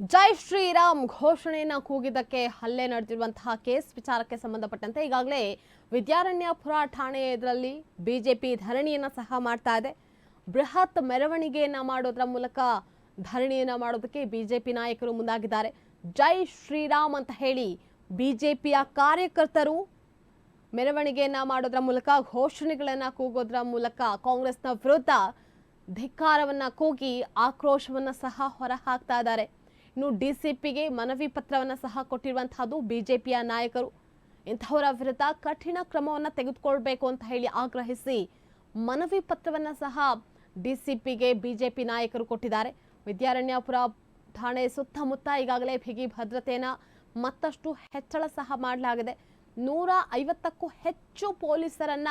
ಜೈ ಶ್ರೀರಾಮ್ ಘೋಷಣೆಯನ್ನು ಕೂಗಿದ್ದಕ್ಕೆ ಹಲ್ಲೆ ನಡೆದಿರುವಂತಹ ಕೇಸ್ ವಿಚಾರಕ್ಕೆ ಸಂಬಂಧಪಟ್ಟಂತೆ ಈಗಾಗಲೇ ವಿದ್ಯಾರಣ್ಯಪುರ ಠಾಣೆ ಇದರಲ್ಲಿ ಬಿಜೆಪಿ ಧರಣಿಯನ್ನು ಸಹ ಮಾಡ್ತಾ ಇದೆ. ಬೃಹತ್ ಮೆರವಣಿಗೆಯನ್ನು ಮಾಡೋದ್ರ ಮೂಲಕ ಧರಣಿಯನ್ನು ಮಾಡೋದಕ್ಕೆ ಬಿಜೆಪಿ ನಾಯಕರು ಮುಂದಾಗಿದ್ದಾರೆ. ಜೈ ಶ್ರೀರಾಮ್ ಅಂತ ಹೇಳಿ ಬಿಜೆಪಿಯ ಕಾರ್ಯಕರ್ತರು ಮೆರವಣಿಗೆಯನ್ನ ಮಾಡೋದ್ರ ಮೂಲಕ ಘೋಷಣೆಗಳನ್ನ ಕೂಗೋದ್ರ ಮೂಲಕ ಕಾಂಗ್ರೆಸ್ನ ವಿರುದ್ಧ ಧಿಕ್ಕಾರವನ್ನ ಕೂಗಿ ಆಕ್ರೋಶವನ್ನ ಸಹ ಹೊರಹಾಕ್ತಾ ಇದ್ದಾರೆ. ಇನ್ನು ಡಿಸಿಪಿಗೆ ಮನವಿ ಪತ್ರವನ್ನು ಸಹ ಕೊಟ್ಟಿರುವಂತಹದ್ದು ಬಿಜೆಪಿಯ ನಾಯಕರು. ಇಂಥವರ ವಿರುದ್ಧ ಕಠಿಣ ಕ್ರಮವನ್ನ ತೆಗೆದುಕೊಳ್ಬೇಕು ಅಂತ ಹೇಳಿ ಆಗ್ರಹಿಸಿ ಮನವಿ ಪತ್ರವನ್ನ ಸಹ ಡಿಸಿಪಿಗೆ ಬಿಜೆಪಿ ನಾಯಕರು ಕೊಟ್ಟಿದ್ದಾರೆ. ವಿದ್ಯಾರಣ್ಯಪುರ ಠಾಣೆ ಸುತ್ತಮುತ್ತ ಈಗಾಗಲೇ ಬಿಗಿ ಭದ್ರತೆಯನ್ನ ಮತ್ತಷ್ಟು ಹೆಚ್ಚಳ ಸಹ ಮಾಡಲಾಗಿದೆ. ನೂರ ಐವತ್ತಕ್ಕೂ ಹೆಚ್ಚು ಪೊಲೀಸರನ್ನ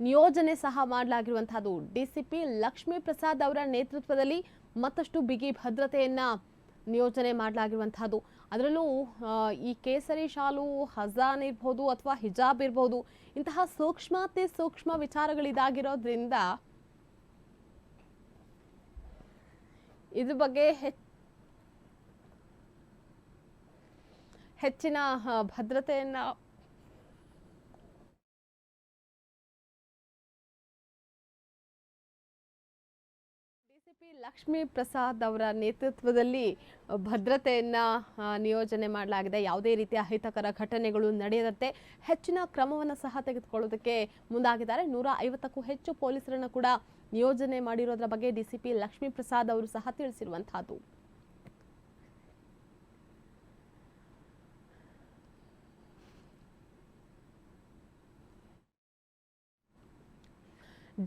ನಿಯೋಜನೆ ಸಹ ಮಾಡಲಾಗಿರುವಂತಹದ್ದು. ಡಿಸಿಪಿ ಲಕ್ಷ್ಮೀ ಪ್ರಸಾದ್ ಅವರ ನೇತೃತ್ವದಲ್ಲಿ ಮತ್ತಷ್ಟು ಬಿಗಿ ಭದ್ರತೆಯನ್ನ ನಿಯೋಜನೆ ಮಾಡಲಾಗಿರುವಂತಹದ್ದು. ಅದರಲ್ಲೂ ಈ ಕೇಸರಿ ಶಾಲು, ಹಜಾನ್ ಇರ್ಬೋದು ಅಥವಾ ಹಿಜಾಬ್ ಇರ್ಬೋದು, ಇಂತಹ ಸೂಕ್ಷ್ಮತೆ ಸೂಕ್ಷ್ಮ ವಿಚಾರಗಳಿದಾಗಿರೋದ್ರಿಂದ ಇದ್ರ ಬಗ್ಗೆ ಹೆಚ್- ಹೆಚ್ಚಿನ ಭದ್ರತೆಯನ್ನ ಲಕ್ಷ್ಮೀ ಪ್ರಸಾದ್ ಅವರ ನೇತೃತ್ವದಲ್ಲಿ ಭದ್ರತೆಯನ್ನು ನಿಯೋಜನೆ ಮಾಡಲಾಗಿದೆ. ಯಾವುದೇ ರೀತಿಯ ಅಹಿತಕರ ಘಟನೆಗಳು ನಡೆಯದಂತೆ ಹೆಚ್ಚಿನ ಕ್ರಮವನ್ನು ಸಹ ತೆಗೆದುಕೊಳ್ಳೋದಕ್ಕೆ ಮುಂದಾಗಿದ್ದಾರೆ. ನೂರ ಐವತ್ತಕ್ಕೂ ಹೆಚ್ಚು ಪೊಲೀಸರನ್ನು ಕೂಡ ನಿಯೋಜನೆ ಮಾಡಿರೋದ್ರ ಬಗ್ಗೆ ಡಿಸಿಪಿ ಲಕ್ಷ್ಮೀ ಪ್ರಸಾದ್ ಅವರು ಸಹ ತಿಳಿಸಿರುವಂತಹದ್ದು.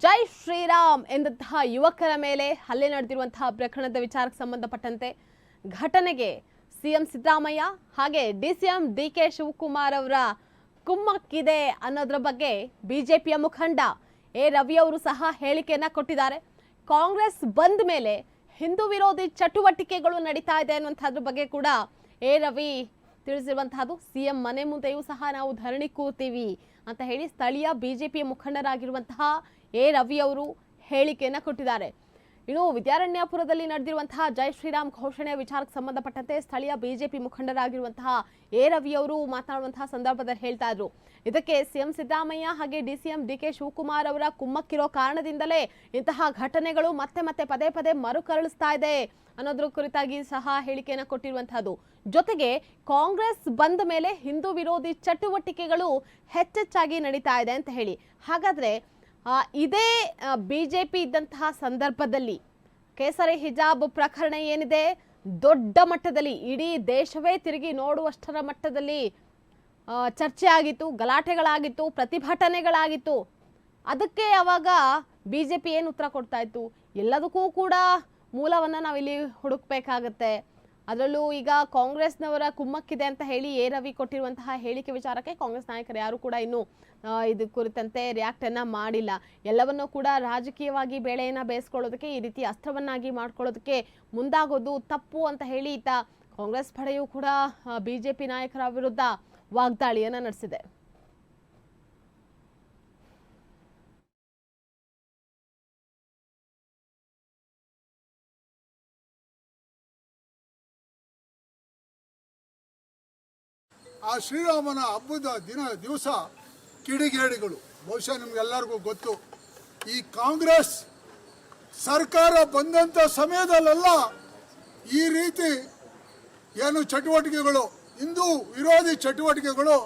ಜೈ ಶ್ರೀರಾಮ್ ಎಂದಂತಹ ಯುವಕರ ಮೇಲೆ ಹಲ್ಲೆ ನಡೆದಿರುವಂತಹ ಪ್ರಕರಣದ ವಿಚಾರಕ್ಕೆ ಸಂಬಂಧಪಟ್ಟಂತೆ ಘಟನೆಗೆ ಸಿಎಂ ಸಿದ್ದರಾಮಯ್ಯ ಹಾಗೆ D C M D K Shivakumar ಅವರ ಕುಮ್ಮಕ್ಕಿದೆ ಅನ್ನೋದ್ರ ಬಗ್ಗೆ ಬಿಜೆಪಿಯ ಮುಖಂಡ ಎ ರವಿ ಅವರು ಸಹ ಹೇಳಿಕೆಯನ್ನ ಕೊಟ್ಟಿದ್ದಾರೆ. ಕಾಂಗ್ರೆಸ್ ಬಂದ ಮೇಲೆ ಹಿಂದೂ ವಿರೋಧಿ ಚಟುವಟಿಕೆಗಳು ನಡೀತಾ ಇದೆ ಅನ್ನುವಂಥದ್ರ ಬಗ್ಗೆ ಕೂಡ ಎ ರವಿ ತಿಳಿಸಿರುವಂತಹದ್ದು. ಸಿಎಂ ಮನೆ ಮುಂದೆಯೂ ಸಹ ನಾವು ಧರಣಿ ಕೂರ್ತೀವಿ. ಅಂತ ಹೇಳಿ ಸ್ಥಳೀಯ ಬಿಜೆಪಿ ಮುಖಂಡರಾಗಿರುವಂತಹ ಎ ರವಿ ಅವರು ಹೇಳಿಕೆಯನ್ನು ಕೊಟ್ಟಿದ್ದಾರೆ. ಇನ್ನು ವಿದ್ಯಾರಣ್ಯಪುರದಲ್ಲಿ ನಡೆದಿರುವಂತಹ ಜೈ ಶ್ರೀರಾಮ್ ಘೋಷಣೆ ವಿಚಾರಕ್ಕೆ ಸಂಬಂಧಪಟ್ಟಂತೆ ಸ್ಥಳೀಯ ಬಿಜೆಪಿ ಮುಖಂಡರಾಗಿರುವಂತಹ ಎ ರವಿ ಅವರು ಮಾತನಾಡುವಂತಹ ಸಂದರ್ಭದಲ್ಲಿ ಹೇಳ್ತಾ ಇದ್ರು. ಇದಕ್ಕೆ ಸಿಎಂ ಸಿದ್ದರಾಮಯ್ಯ ಹಾಗೆ ಡಿಸಿಎಂ ಡಿಕೆ ಶಿವಕುಮಾರ್ ಅವರ ಕುಮ್ಮಕ್ಕಿರೋ ಕಾರಣದಿಂದಲೇ ಇಂತಹ ಘಟನೆಗಳು ಮತ್ತೆ ಮತ್ತೆ ಪದೇ ಪದೇ ಮರುಕರಳಿಸ್ತಾ ಇದೆ ಅನ್ನೋದ್ರ ಕುರಿತಾಗಿ ಸಹ ಹೇಳಿಕೆಯನ್ನು ಕೊಟ್ಟಿರುವಂತಹದ್ದು. ಜೊತೆಗೆ ಕಾಂಗ್ರೆಸ್ ಬಂದ ಮೇಲೆ ಹಿಂದೂ ವಿರೋಧಿ ಚಟುವಟಿಕೆಗಳು ಹೆಚ್ಚೆಚ್ಚಾಗಿ ನಡೀತಾ ಇದೆ ಅಂತ ಹೇಳಿ. ಹಾಗಾದ್ರೆ ಆ, ಜೆ ಪಿ ಇದ್ದಂತಹ ಸಂದರ್ಭದಲ್ಲಿ ಕೇಸರಿ ಹಿಜಾಬ್ ಪ್ರಕರಣ ಏನಿದೆ? ದೊಡ್ಡ ಮಟ್ಟದಲ್ಲಿ ಇಡೀ ದೇಶವೇ ತಿರುಗಿ ನೋಡುವಷ್ಟರ ಮಟ್ಟದಲ್ಲಿ ಚರ್ಚೆ ಆಗಿತ್ತು ಗಲಾಟೆಗಳಾಗಿತ್ತು ಪ್ರತಿಭಟನೆಗಳಾಗಿತ್ತು. ಅದಕ್ಕೆ ಅವಾಗ ಬಿ ಜೆ ಪಿ ಏನು ಉತ್ತರ ಕೊಡ್ತಾ ಇತ್ತು? ಎಲ್ಲದಕ್ಕೂ ಕೂಡ ಮೂಲವನ್ನು ನಾವಿಲ್ಲಿ ಹುಡುಕ್ಬೇಕಾಗತ್ತೆ. ಅದರಲ್ಲೂ ಈಗ ಕಾಂಗ್ರೆಸ್ನವರ ಕುಮ್ಮಕ್ಕಿದೆ ಅಂತ ಹೇಳಿ ಎ ರವಿ ಕೊಟ್ಟಿರುವಂತಹ ಹೇಳಿಕೆ ವಿಚಾರಕ್ಕೆ ಕಾಂಗ್ರೆಸ್ ನಾಯಕರು ಯಾರು ಕೂಡ ಇನ್ನು ಇದು ಕುರಿತಂತೆ ರಿಯಾಕ್ಟ್ ಅನ್ನ ಮಾಡಿಲ್ಲ. ಎಲ್ಲವನ್ನೂ ಕೂಡ ರಾಜಕೀಯವಾಗಿ ಬೇಳೆಯನ್ನ ಬೇಯಿಸ್ಕೊಳ್ಳೋದಕ್ಕೆ, ಈ ರೀತಿ ಅಸ್ತ್ರವನ್ನಾಗಿ ಮಾಡ್ಕೊಳ್ಳೋದಕ್ಕೆ ಮುಂದಾಗೋದು ತಪ್ಪು ಅಂತ ಹೇಳಿ ಈತ ಕಾಂಗ್ರೆಸ್ ಪಡೆಯೂ ಕೂಡ ಬಿಜೆಪಿ ನಾಯಕರ ವಿರುದ್ಧ ವಾಗ್ದಾಳಿಯನ್ನ ನಡೆಸಿದೆ. ಆ ಶ್ರೀರಾಮನ ಹಬ್ಬದ ದಿನ, ದಿವಸ ಕಿಡಿಗೇಡಿಗಳು. ಬಹುಶಃ ನಿಮ್ಗೆಲ್ಲರಿಗೂ ಗೊತ್ತು. ಈ ಕಾಂಗ್ರೆಸ್ ಸರ್ಕಾರ ಬಂದಂಥ ಸಮಯದಲ್ಲೆಲ್ಲ ಈ ರೀತಿ ಏನು ಚಟುವಟಿಕೆಗಳು, ಹಿಂದೂ ವಿರೋಧಿ ಚಟುವಟಿಕೆಗಳು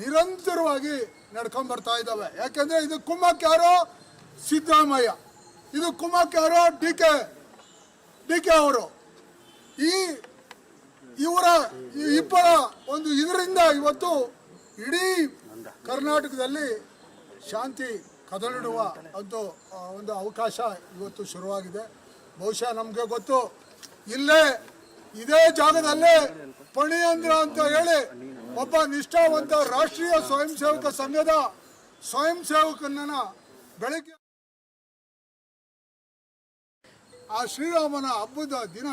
ನಿರಂತರವಾಗಿ ನಡ್ಕೊಂಡ್ ಬರ್ತಾ ಇದ್ದಾವೆ. ಯಾಕೆಂದರೆ ಇದು ಕುಮ್ಮಕ್ಕೆ ಯಾರೋ ಸಿದ್ದರಾಮಯ್ಯ, ಇದು ಕುಮ್ಮಕ್ಕೆ ಯಾರೋ ಡಿ ಕೆ ಡಿ ಕೆ ಅವರು. ಈ ಇವರ ಇಬ್ಬರ ಒಂದು ಇದರಿಂದ ಇವತ್ತು ಇಡೀ ಕರ್ನಾಟಕದಲ್ಲಿ ಶಾಂತಿ ಕದಲಿಡುವ ಒಂದು ಒಂದು ಅವಕಾಶ ಇವತ್ತು ಶುರುವಾಗಿದೆ. ಬಹುಶಃ ನಮಗೆ ಗೊತ್ತು. ಇಲ್ಲೇ ಇದೇ ಜಾಗದಲ್ಲೇ ಪಣಿಯಂದ್ರ ಅಂತ ಹೇಳಿ ಒಬ್ಬ ನಿಷ್ಠಾವಂತ ರಾಷ್ಟ್ರೀಯ ಸ್ವಯಂ ಸೇವಕ ಸಂಘದ ಸ್ವಯಂ ಸೇವಕನನ್ನ ಬೆಳಗ್ಗೆ ಆ ಶ್ರೀರಾಮನ ಹಬ್ಬದ ದಿನ